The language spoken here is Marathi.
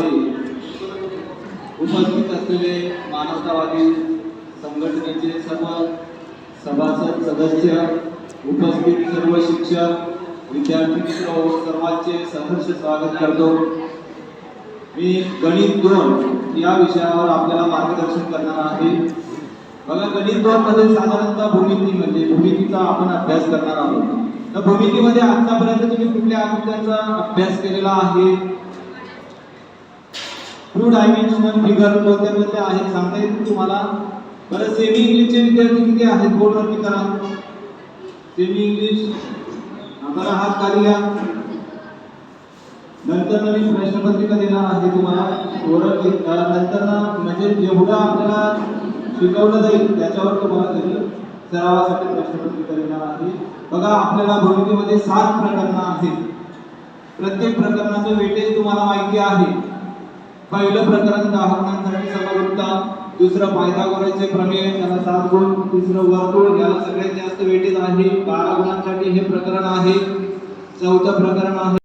प्रकरणामध्ये उपस्थित असलेले मानवतावादी संघटनेचे सर्व सभासद सदस्य उपस्थित सर्व शिक्षक विद्यार्थी मित्र व सर्वांचे सहर्ष स्वागत करतो. मी गणित दोन या विषयावर आपल्याला मार्गदर्शन करणार आहे. बघा गणित दोन मध्ये साधारणतः भूमिती म्हणजे भूमितीचा आपण अभ्यास करणार आहोत. तर भूमितीमध्ये आतापर्यंत तुम्ही कुठल्या आकृत्यांचा अभ्यास केलेला आहे? टू डायमेन्शनल फिगर कोणत्या कोणत्या आहेत सांगता येतील तुम्हाला. बरं सेमी इंग्लिशचे विद्यार्थी किती आहेत? बोर्डवरती करा. सेमी इंग्लिश बरं हात खाली घ्या. नंतर नवीन प्रश्नपत्रिका देणार आहे तुम्हाला. ओरल नंतर ना म्हणजे जेवढं आपल्याला शिकवलं जाईल त्याच्यावर तुम्हाला तरी सरावासाठी प्रश्नपत्रिका देणार आहे. बघा आपल्याला भूमिकेमध्ये सात प्रकरणं आहेत. प्रत्येक प्रकरणाचं वेटेज तुम्हाला माहिती आहे. पहिलं प्रकरण दहा गुणांसाठी समरूपता दुसरं पायथागोरसचे प्रमेय त्याला सात गुण. तिसरं वर्तुळ याला सगळ्यात जास्त वेटेज आहे. बारा गुणांसाठी हे प्रकरण आहे. चौथं प्रकरण आहे.